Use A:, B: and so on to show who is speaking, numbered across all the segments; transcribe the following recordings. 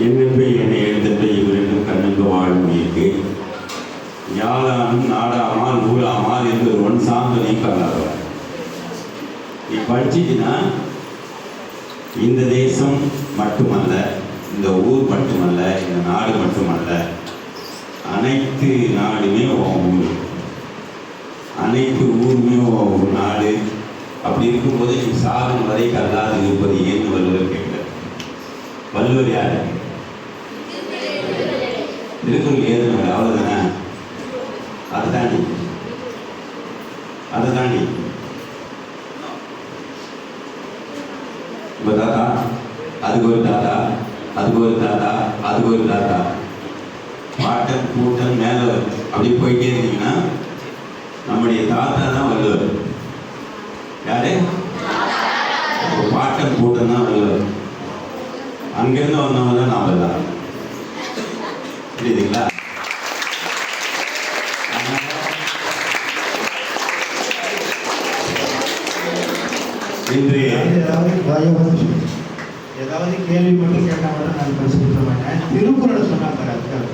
A: என்னென்று என்னை எழுந்தென்று இவரிடம் கண்ணுக்கு வாழும் உயிர்க்கு யாதானும் நாடாமால் ஊழாமால் என்று ஒருவன் சார்ந்து நீக்கலாக நீ படிச்சிட்டினா இந்த தேசம் மட்டுமல்ல இந்த ஊர் மட்டுமல்ல இந்த நாடு மட்டுமல்ல அனைத்து நாடுமே உன் ஊர். அனைத்து ஊருமே ஒரு நாடு. அப்படி இருக்கும்போது நீ சாகும் வரை கல்லாது இருப்பது ஏன்னு வள்ளுவர் கேட்கிறார் வள்ளுவர் யார்? திருக்குறள் ஏதுனவர் அவ்வளோதானே அதை தாண்டி அதை தாண்டி இப்போ தாத்தா அதுக்கு ஒரு தாத்தா அதுக்கு ஒரு தாத்தா அதுக்கு ஒரு தாத்தா. பாட்டன் கூட்டம் மேலே அப்படி போயிட்டே இருந்தீங்கன்னா நம்முடைய தாத்தா தான் வள்ளுவர். யாரு? பாட்டன் கூட்டம் தான் வள்ளுவர். அங்கிருந்து வந்தவங்க தான் நாம தான் புரியுதுங்களா? இன்றைய
B: ஏதாவது தயவு செய்து, ஏதாவது கேள்வி மட்டும் கேட்டால் மட்டும் நான் பரிசீலிக்க மாட்டேன். திருக்குறளை சொன்னா பாரு அதுக்காக.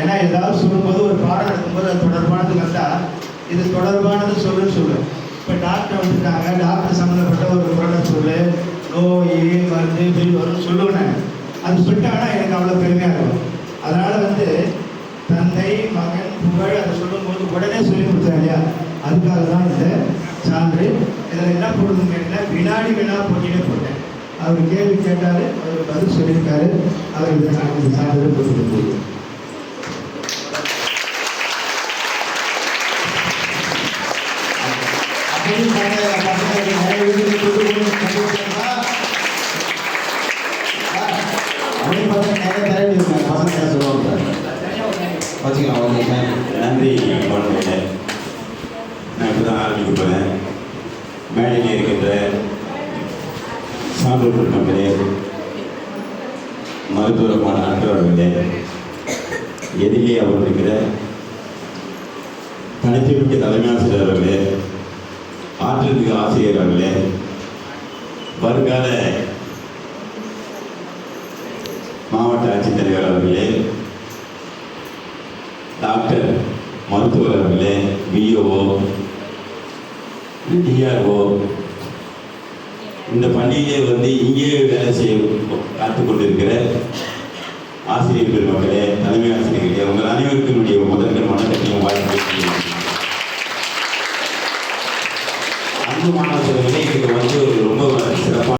B: ஏன்னா ஏதாவது சொல்லும்போது ஒரு பாடம் நடக்கும்போது அது தொடர்பானது வந்தால் இது தொடர்பானது சொல்லுன்னு சொல்லு இப்போ டாக்டர் வந்துட்டாங்க. டாக்டர் சம்மந்தப்பட்ட ஒரு குரலை சொல்லு. நோய் மருந்து பில் வரும்னு சொல்லுவேன். அது சொல்லிட்டாங்கன்னா எனக்கு அவ்வளோ பெருமையாக இருக்கும் அதனால் வந்து தந்தை மகன் புகழ் அதை சொல்லும்போது உடனே சொல்லி கொடுத்தாங்க இல்லையா அதுக்காக தான் இந்த சான்று. இதில் என்ன போடுறதுன்னு கேட்டால் வினாடி வினா பொண்ணினே போட்டேன். அவர் கேள்வி கேட்டார் அவர் பதில் சொல்லியிருக்காரு. அவர் இந்த சான்று இந்த சான்றிதழ் அப்படின்னு நிறைய நிறைய வச்சுக்கலாம் ஓகே
A: நன்றி குழந்தைகளே நான் இப்போ தான் ஆரம்பிக்க போகிறேன் மேடையில் இருக்கின்ற சான்றோர் கம்பெனி மருத்துவரமான அன்றவர்களே எதிரிலே அவர் இருக்கிற தனித்திமிக்க தலைமை ஆசிரியர் அவர்களே ஆற்றல் ஆசிரியர் அவர்களே வருங்கால மாவட்ட ஆட்சித்தலைவர் அவர்களே டாக்டர் மருத்துவர் அவர்களே பிஓஓ டிஆர்ஓ இந்த பண்டிகையை வந்து இங்கேயே வேலை செய்ய காத்து கொண்டிருக்கிற ஆசிரியர் பெருமக்களே தலைமை ஆசிரியர்களே உங்கள் அனைவருக்கினுடைய முதல்கள் வணக்கத்தையும் வாழ்க்கை அன்பு மாணவர்களே இதுக்கு வந்து ஒரு ரொம்ப